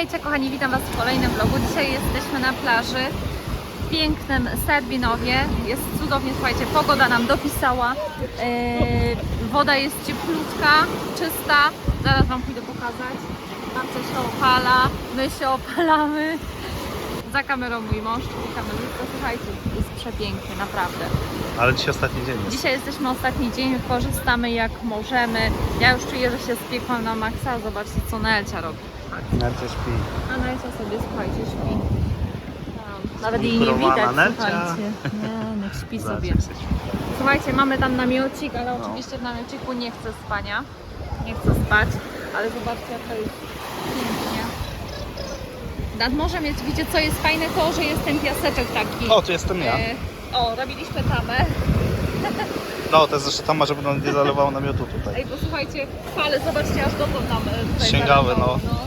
Hejcie kochani, witam Was w kolejnym vlogu. Dzisiaj jesteśmy na plaży w pięknym Serbinowie. Jest cudownie, słuchajcie, pogoda nam dopisała. Yy, woda jest cieplutka, czysta. Zaraz Wam pójdę pokazać. Coś się opala, my się opalamy. Za kamerą mój mąż, czyli kamerzysta. Słuchajcie, jest przepięknie, naprawdę. Ale dzisiaj ostatni dzień jest. Dzisiaj jesteśmy ostatni dzień, korzystamy jak możemy. Ja już czuję, że się spiekłam na maksa. Zobaczcie, co Nelcia robi. Narcia śpi. A Nelcia sobie, słuchajcie, śpi. Tam. Nawet jej nie widać, Nelcia. słuchajcie. Nie, niech śpi sobie. Słuchajcie, mamy tam namiocik, ale No. oczywiście w namiociku nie chce spania. Nie chce spać, ale zobaczcie, jak to jest pięknie. Nad morzem jest, widzicie co jest fajne, to, że jest ten piaseczek taki. O, tu jestem ja. E, o, robiliśmy tamę. No, to jest zresztą tam, żeby nam nie zalewało namiotu tutaj. Ej, posłuchajcie, fale, zobaczcie, aż dotąd nam e, tutaj Sięgały, zalewało, no.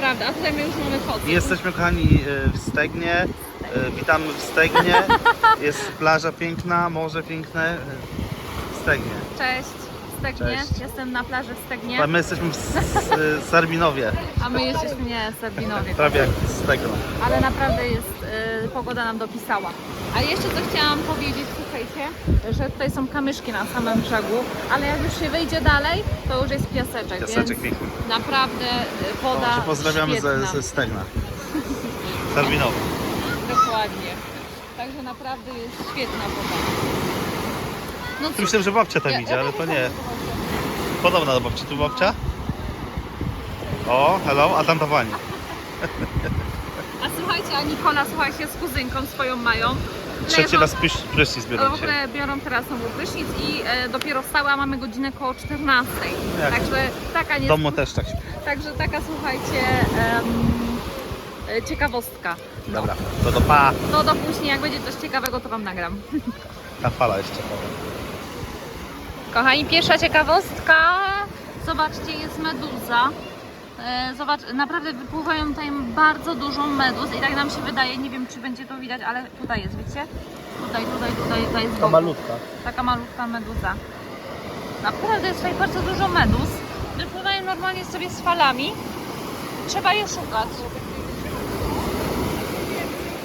Naprawdę, a tutaj my już mamy. I Jesteśmy kochani y, w Stegnie. Y, Witamy w Stegnie. Jest plaża piękna, morze piękne. W Stegnie. Cześć, Stegnie. Cześć. Jestem na plaży w A Stegnie, my jesteśmy w S- S- Sarbinowie. a my jesteśmy nie Serbinowie. Prawie jak Stegno. Ale naprawdę jest, pogoda nam dopisała. A jeszcze co chciałam powiedzieć, słuchajcie, że tutaj są kamyszki na samym brzegu, ale jak już się wyjdzie dalej, to już jest piaseczek, Piaseczek więc piękny. naprawdę y, woda O, cię pozdrawiamy świetna. ze, ze Stegna. Sarbinowy. Dokładnie. Także naprawdę jest świetna woda. No cóż, Myślałem, że babcia tam ja- idzie, ja ale to nie. Podobna do babci. Tu babcia? O, hello, a tam ta pani. A Nikola, słuchajcie, z kuzynką swoją mają. Trzeci raz prysz- prysznic biorą w ogóle biorą teraz znowu prysznic i e, dopiero wstała, mamy godzinę koło 14. Jak? Także taka W nie, domu też tak. także taka słuchajcie em, e, ciekawostka. Dobra, to do pa. No do później, jak będzie coś ciekawego, to wam nagram. Ta fala jeszcze. Kochani, pierwsza ciekawostka. Zobaczcie, jest meduza. E, Zobacz, naprawdę wypływają tutaj bardzo dużo meduz i tak nam się wydaje, nie wiem czy będzie to widać, ale tutaj jest, widzicie? Tutaj, tutaj, tutaj, tutaj jest wokół. malutka. Taka malutka meduza. Naprawdę jest tutaj bardzo dużo meduz. Wypływają normalnie sobie z falami. Trzeba je szukać.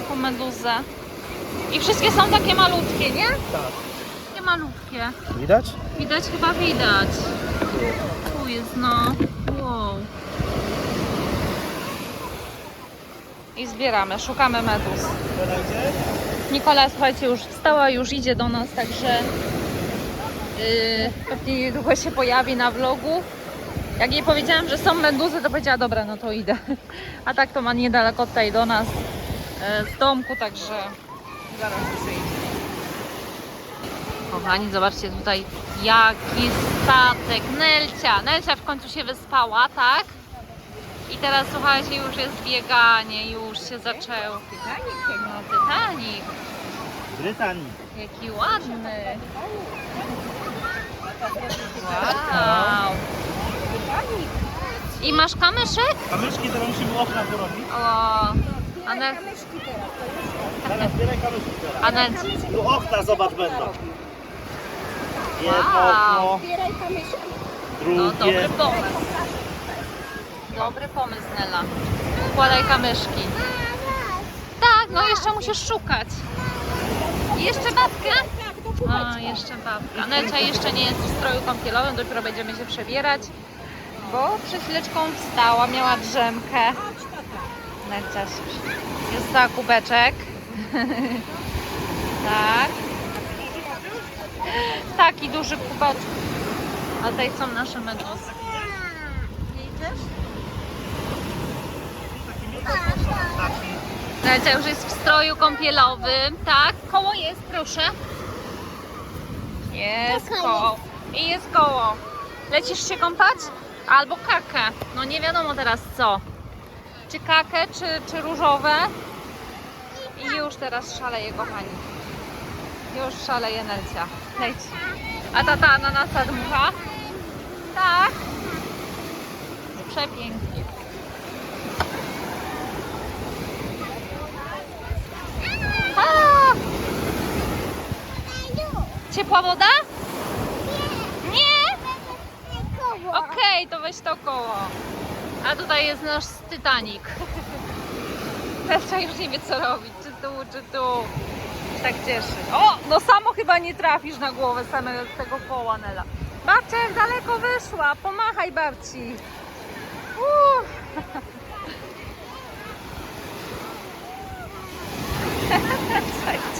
Po meduzę. I wszystkie są takie malutkie, nie? Tak. Takie malutkie. Widać? Widać chyba widać. Tu jest no. Wow. I zbieramy, szukamy meduz. Nikola, słuchajcie, już wstała, już idzie do nas, także yy, pewnie niedługo się pojawi na vlogu. Jak jej powiedziałam, że są meduzy, to powiedziała, dobra, no to idę. A tak to ma niedaleko tutaj do nas yy, z domku, także zaraz przyjdzie. Kochani, zobaczcie tutaj jaki statek. Nelcia. Nelcia w końcu się wyspała, tak? I teraz słuchajcie, już jest bieganie, już się zaczęło. Titanic? No, Titanic. Brytanii. Jaki ładny. Wow. I masz kamyszek? Kamyczki to musimy okna porobić. O, a Nel... Teraz zbieraj kamyczki teraz. A Nel... Tu okna zobacz będą. Jedno Wow. okno, Zbieraj kamyczki. No, drugie. dobry pomysł. Dobry pomysł, Nela. Układaj kamyszki. Tak, no jeszcze musisz szukać. Jeszcze babkę? A, jeszcze babka. Nelcia jeszcze nie jest w stroju kąpielowym, dopiero będziemy się przebierać, bo przed chwileczką wstała, miała drzemkę. Nelcia jest za kubeczek. tak. Taki duży kubeczek. A tutaj są nasze medusy. Nelcia już jest w stroju kąpielowym, tak? Koło jest, proszę. Jest koło. I jest koło. Lecisz się kąpać? Albo kakę. No nie wiadomo teraz co. Czy kakę, czy, czy różowe? I już teraz szaleje, kochani. Już szaleje Nelcia. Leć. A tata na nas dmucha? Tak. Przepięknie. A! Ciepła woda? Nie? Okej, to weź to koło. A tutaj jest nasz Titanic. Leszcza już nie wie co robić, czy tu, czy tu. Się Tak cieszy. O, no samo chyba nie trafisz na głowę samego tego koła, Nela. Babcia jak daleko wyszła, pomachaj babci. Uuu. Słuchajcie.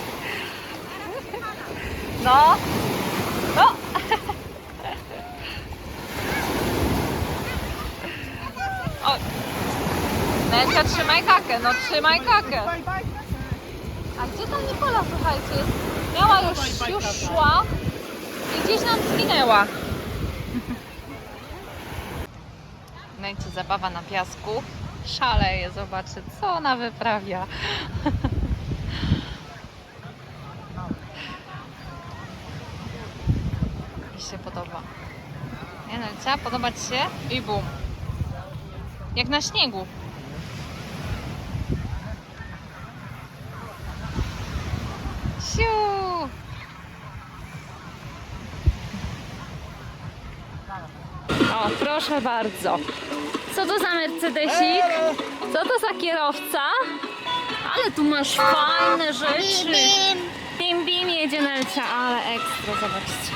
No. No. O. Nelka, trzymaj kakę, no trzymaj kakę. A gdzie ta Nikola, słuchajcie? Miała już, już szła i gdzieś nam zginęła. Nelcie zabawa na piasku. Szaleje, zobaczcie, co ona wyprawia. Się podoba. Nie Nelcia, podoba Ci się? I bum. Jak na śniegu. Siu! O, proszę bardzo. Co to za Mercedesik? Co to za kierowca? Ale tu masz fajne rzeczy. Bim bim jedzie Nelcia, ale ekstra, zobaczcie.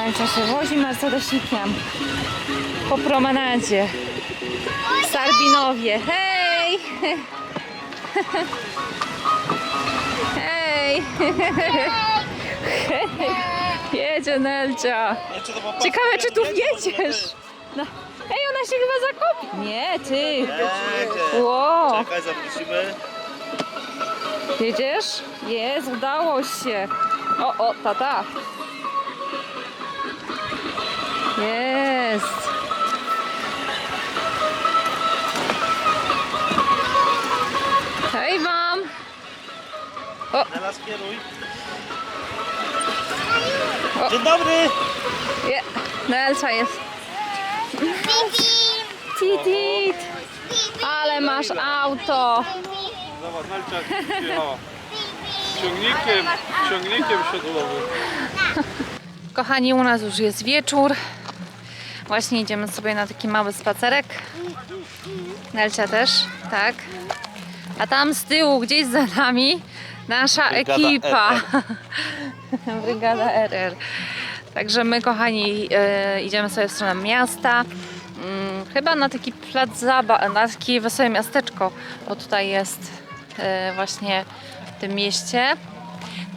Nelcia się wozi Mercedesikiem po promenadzie. W Sarbinowie. Hej! Hej! Hej! Jedzie Nelcia. Ciekawe, czy tu wjedziesz. No. Ej, ona się chyba zakopi. Nie, ty. Wow. Czekaj, zaprosimy. Jedziesz? Jest, udało się. O, o, tata. Jest. Hej wam. Nela skieruj. O. Dzień dobry. Je, Nelsa jest. Titit. Ale masz auto. Zobacz, Nelcia jechała. Ciągnikiem, ciągnikiem siodłowym. Kochani, u nas już jest wieczór. Właśnie idziemy sobie na taki mały spacerek. Nelcia też, tak. A tam z tyłu, gdzieś za nami, nasza Brygada ekipa. Brygada RR. Także my, kochani, e, idziemy sobie w stronę miasta. Mm, chyba na taki plac zabaw, na takie wesołe miasteczko, bo tutaj jest e, właśnie w tym mieście.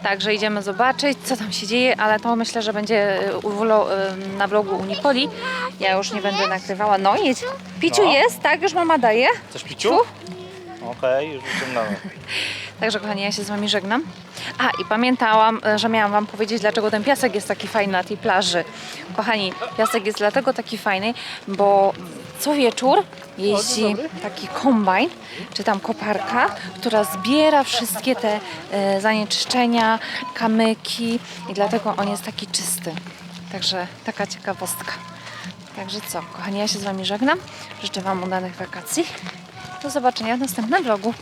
Także idziemy zobaczyć, co tam się dzieje, ale to myślę, że będzie vlo- e, na vlogu u Nikoli. Ja już nie będę nagrywała. No jedź. Piciu No. jest, tak? Już mama daje. Chcesz piciu? Okej, już wyciągnąłem. Także kochani, ja się z Wami żegnam. A i pamiętałam, e, że miałam Wam powiedzieć, dlaczego ten piasek jest taki fajny na tej plaży. Kochani, piasek jest dlatego taki fajny, bo co wieczór jeździ taki kombajn, czy tam koparka, która zbiera wszystkie te e, zanieczyszczenia, kamyki i dlatego on jest taki czysty. Także taka ciekawostka. Także co, kochani, ja się z Wami żegnam. Życzę Wam udanych wakacji. Do zobaczenia w następnym vlogu.